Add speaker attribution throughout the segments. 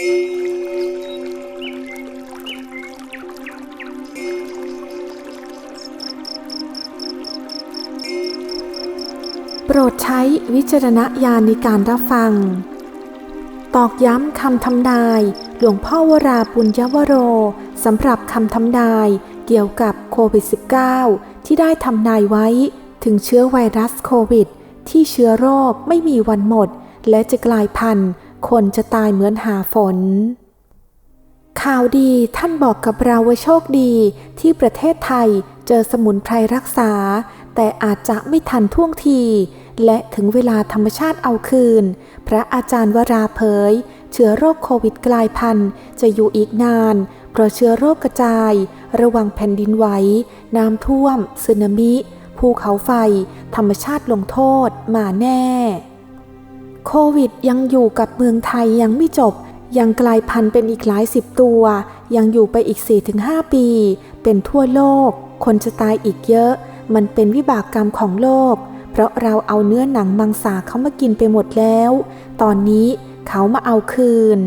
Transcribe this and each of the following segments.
Speaker 1: โปรดใช้วิจารณญาณในการรับฟัง ตอกย้ำคำทำนาย หลวงพ่อวราปุญญวโรสำหรับคำทำนายเกี่ยวกับโควิด -19 ที่ได้ทำนายไว้ถึงเชื้อไวรัสโควิด ที่เชื้อโรคไม่มีวันหมด และจะกลายพันธุ์ คนจะตายเหมือนหาฝน ข่าวดีท่านบอกกับเราว่าโชคดีที่ประเทศไทยเจอสมุนไพรรักษา แต่อาจจะไม่ทันท่วงที และถึงเวลาธรรมชาติเอาคืน พระอาจารย์วราเผย เชื้อโรคโควิดกลายพันธุ์จะอยู่อีกนาน เพราะเชื้อโรคกระจาย ระวังแผ่นดินไหวน้ำท่วมสึนามิภูเขาไฟ ธรรมชาติลงโทษมาแน่ โควิดยังอยู่กับเมืองไทยยังไม่จบ ยังกลายพันธุ์เป็นอีกหลายสิบตัว ยังอยู่ไปอีก 4-5 ปี เป็นทั่วโลก คนจะตายอีกเยอะ มันเป็นวิบากกรรมของโลก เพราะเราเอาเนื้อหนังมังสาเขามากินไปหมดแล้ว ตอนนี้เขามาเอาคืน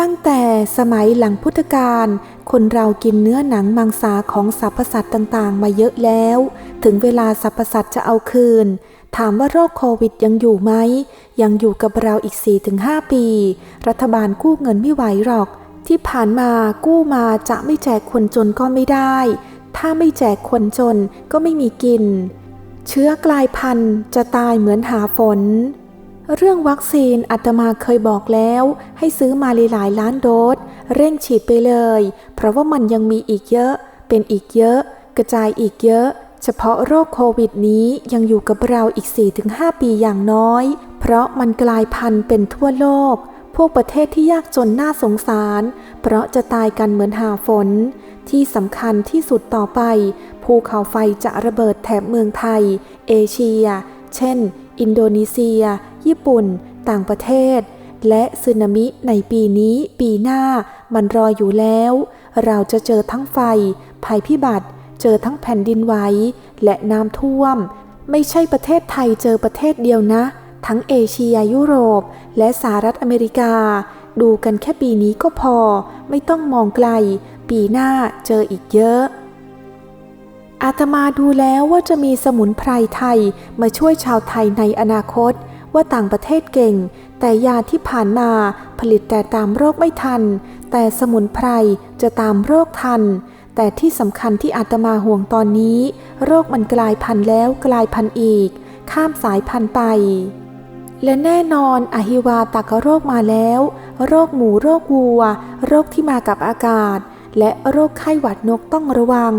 Speaker 1: ตั้งแต่สมัยหลังพุทธกาลคนเรากินเนื้อหนังมังสาของสรรพสัตว์ต่างๆ มาเยอะแล้ว ถึงเวลาสรรพสัตว์จะเอาคืน ถามว่าโรคโควิดยังอยู่ไหม ยังอยู่กับเราอีก 4-5 ปี รัฐบาลกู้เงินไม่ไหวหรอก ที่ผ่านมากู้มาจะไม่แจกคนจนก็ไม่ได้ ถ้าไม่แจกคนจนก็ไม่มีกิน เชื้อกลายพันธุ์จะตายเหมือนหาฝน เรื่องวัคซีนอาตมาเคยบอกแล้ว ให้ซื้อมาหลายล้านโดส เร่งฉีดไปเลย เพราะว่ามันยังมีอีกเยอะ เป็นอีกเยอะ กระจายอีกเยอะ เฉพาะโรคโควิดนี้ยังอยู่กับเราอีก 4-5 ปีอย่างน้อย เพราะมันกลายพันธุ์เป็นทั่วโลก พวกประเทศที่ยากจนน่าสงสาร เพราะจะตายกันเหมือนหาฝน ที่สำคัญที่สุดต่อไป ภูเขาไฟจะระเบิดแถบเมืองไทย เอเชีย เช่น อินโดนีเซีย ญี่ปุ่น ต่างประเทศ และสึนามิในปีนี้ปีหน้ามันรออยู่แล้ว เราจะเจอทั้งไฟ ภัยพิบัติ เจอทั้งแผ่นดินไหวและน้ำท่วม ไม่ใช่ประเทศไทยเจอประเทศเดียวนะ ทั้งเอเชียยุโรป และสหรัฐอเมริกา ดูกันแค่ปีนี้ก็พอ ไม่ต้องมองไกล ปีหน้าเจออีกเยอะ อาตมาดูแล้วว่าจะมีสมุนไพรไทยมาช่วยชาวไทยในอนาคต ว่าต่างประเทศเก่ง แต่ยาที่ผ่านมาผลิตแต่ตามโรคไม่ทัน แต่สมุนไพรจะตามโรคทัน แต่ที่สำคัญที่อาตมาห่วงตอนนี้ โรคมันกลายพันธุ์แล้วกลายพันธุ์อีก ข้ามสายพันธุ์ไป และแน่นอนอหิวาตากโรคมาแล้ว โรคหมูโรควัว โรคที่มากับอากาศ และโรคไข้หวัดนกต้องระวัง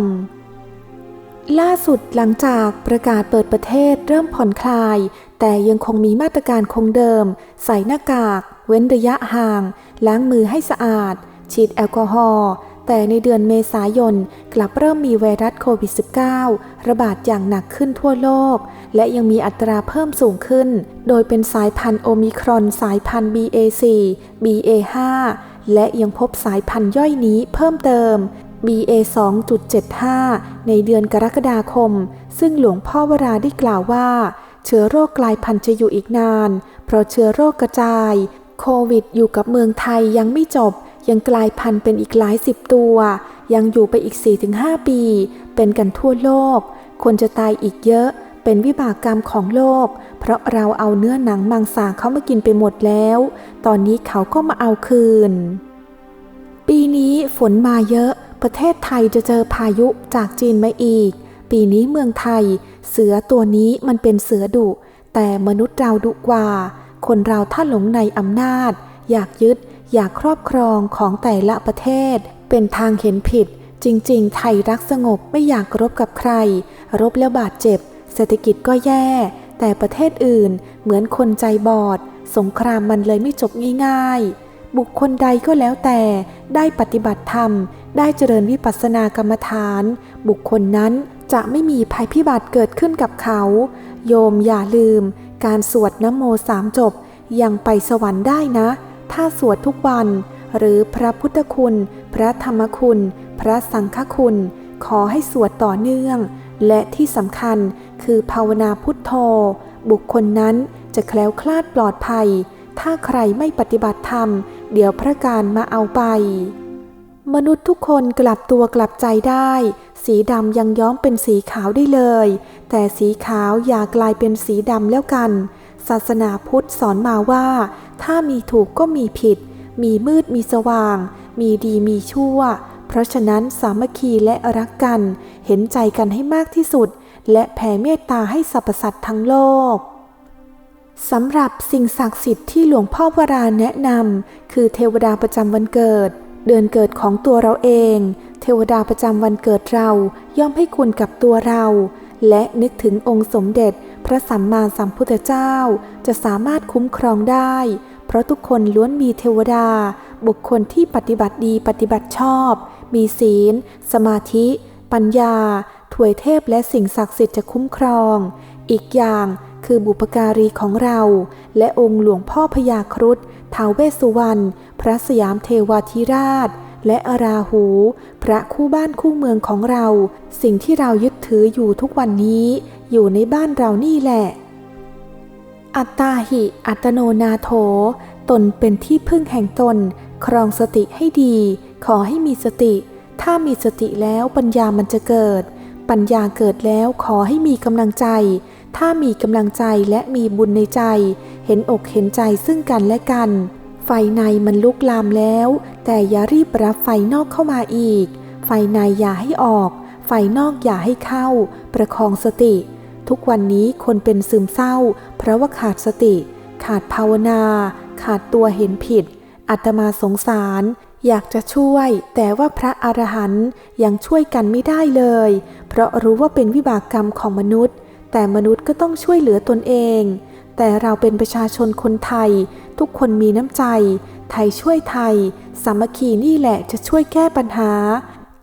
Speaker 1: ล่าสุดหลังจากประกาศเปิดประเทศเริ่มผ่อนคลาย แต่ยังคงมีมาตรการคงเดิม ใส่หน้ากาก เว้นระยะห่าง ล้างมือให้สะอาด ฉีดแอลกอฮอล์ แต่ในเดือนเมษายนกลับเริ่มมีไวรัสโควิด -19 ระบาดอย่างหนักขึ้นทั่วโลก และยังมีอัตราเพิ่มสูงขึ้น โดยเป็นสายพันธุ์โอมิครอนสายพันธุ์ BA4 BA5 และยังพบสายพันธุ์ย่อยนี้เพิ่มเติม BA2.75 ในเดือนกรกฎาคม ซึ่งหลวงพ่อวราได้กล่าวว่า เชื้อโรคกลายพันธุ์จะอยู่อีกนาน เพราะเชื้อโรคกระจาย โควิดอยู่กับเมืองไทยยังไม่จบ ยังกลายพันธุ์เป็นอีกหลายสิบตัว ยังอยู่ไปอีก 4-5 ปี เป็นกันทั่วโลก คนจะตายอีกเยอะ เป็นวิบากกรรมของโลก เพราะเราเอาเนื้อหนังมังสาเขามากินไปหมดแล้ว ตอนนี้เขาก็มาเอาคืน ปีนี้ฝนมาเยอะ ประเทศไทยจะเจอพายุจากจีนมาอีก ปีนี้เมืองไทย เสือตัวนี้มันเป็นเสือดุ แต่มนุษย์เราดุกว่า คนเราถ้าหลงในอำนาจ อยากยึด อยากครอบครองของแต่ละประเทศ เป็นทางเห็นผิด จริง ๆ ไทยรักสงบไม่อยากรบกับใคร รบแล้วบาดเจ็บ เศรษฐกิจก็แย่ แต่ประเทศอื่นเหมือนคนใจบอด สงครามมันเลยไม่จบง่าย ๆ บุคคลใดก็แล้วแต่ได้ปฏิบัติธรรม ได้เจริญวิปัสสนากรรมฐาน บุคคลนั้นจะไม่มีภัยพิบัติเกิดขึ้นกับเขา โยมอย่าลืม การสวดน้ำโมสามจบยังไปสวรรค์ได้นะ ถ้าสวดทุกวัน หรือพระพุทธคุณ พระธรรมคุณ พระสังฆคุณ ขอให้สวดต่อเนื่อง และที่สำคัญคือภาวนาพุทโธ บุคคลนั้นจะแคล้วคลาดปลอดภัย ถ้าใครไม่ปฏิบัติธรรม เดี๋ยวพระการมาเอาไป มนุษย์ทุกคนกลับตัวกลับใจได้ สีดำยังย้อมเป็นสีขาวได้เลย แต่สีขาวอย่ากลายเป็นสีดำแล้วกัน ศาสนาพุทธสอนมาว่า ถ้ามีถูกก็มีผิด มีมืดมีสว่าง มีดีมีชั่ว เพราะฉะนั้นสามัคคีและรักกัน เห็นใจกันให้มากที่สุด และแผ่เมตตาให้สรรพสัตว์ทั้งโลกสำหรับสิ่งศักดิ์สิทธิ์ที่หลวงพ่อวราแนะนำคือเทวดาประจำวันเกิด เดือนเกิดของตัวเราเอง เทวดาประจำวันเกิดเราย่อมให้คุณกับตัวเรา และนึกถึงองค์สมเด็จพระสัมมาสัมพุทธเจ้า จะสามารถคุ้มครองได้ เพราะทุกคนล้วนมีเทวดา บุคคลที่ปฏิบัติดีปฏิบัติชอบ มีศีล สมาธิ ปัญญา ถวยเทพและสิ่งศักดิ์สิทธิ์จะคุ้มครอง อีกอย่างคือบุพการีของเรา และองค์หลวงพ่อพญาครุฑท้าวเวสสุวรรณ พระสยามเทวาธิราช และอราหู พระคู่บ้านคู่เมืองของเรา สิ่งที่เรายึดถืออยู่ทุกวันนี้ อยู่ในบ้านเรานี่แหละ อัตตาหิ อัตโนนาโถ ตนเป็นที่พึ่งแห่งตน ครองสติให้ดี ขอให้มีสติ ถ้ามีสติแล้วปัญญามันจะเกิด ปัญญาเกิดแล้วขอให้มีกำลังใจ ถ้ามีกำลังใจและมีบุญในใจ เห็นอกเห็นใจซึ่งกันและกันไฟในมันลุกลามแล้ว แต่อย่ารีบรับไฟนอกเข้ามาอีก ไฟในอย่าให้ออก ไฟนอกอย่าให้เข้า ประคองสติ ทุกวันนี้คนเป็นซึมเศร้า เพราะว่าขาดสติ ขาดภาวนา ขาดตัวเห็นผิดอาตมาสงสาร อยากจะช่วย แต่ว่าพระอรหันต์ยังช่วยกันไม่ได้เลย เพราะรู้ว่าเป็นวิบากกรรมของมนุษย์ แต่มนุษย์ก็ต้องช่วยเหลือตนเอง แต่เราเป็นประชาชนคนไทย ทุกคนมีน้ำใจ ไทยช่วยไทย สามัคคีนี่แหละจะช่วยแก้ปัญหา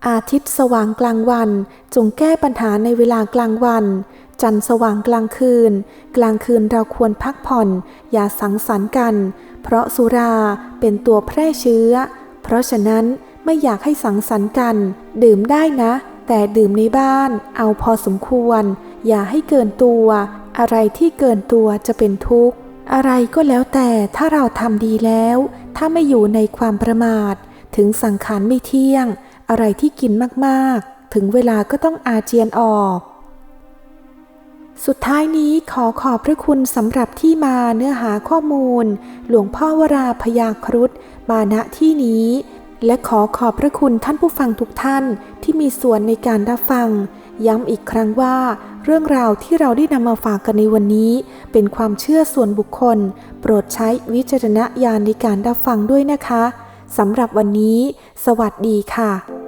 Speaker 1: อาทิตย์สว่างกลางวัน จงแก้ปัญหาในเวลากลางวัน จันทร์สว่างกลางคืน กลางคืนเราควรพักผ่อน อย่าสังสรรค์กัน เพราะสุราเป็นตัวแพร่เชื้อ เพราะฉะนั้นไม่อยากให้สังสรรค์กัน ดื่มได้นะ แต่ดื่มในบ้าน เอาพอสมควร อย่าให้เกินตัว อะไรที่เกินตัวจะเป็นทุกข์ อะไรก็แล้วแต่ถ้าเราทำดีแล้ว ถ้าไม่อยู่ในความประมาท ถึงสังขารไม่เที่ยง อะไรที่กินมากๆ ถึงเวลาก็ต้องอาเจียนออก สุดท้ายนี้ขอขอบพระคุณสำหรับที่มาเนื้อหาข้อมูล หลวงพ่อวราพยาครุฑมาณที่นี้ และขอขอบพระคุณท่านผู้ฟังทุกท่านที่มีส่วนในการรับฟัง ย้ำอีกครั้งว่า เรื่องราวที่เราได้นำมาฝากกันในวันนี้ เป็นความเชื่อส่วนบุคคล โปรดใช้วิจารณญาณในการรับฟังด้วยนะคะสำหรับวันนี้ สวัสดีค่ะ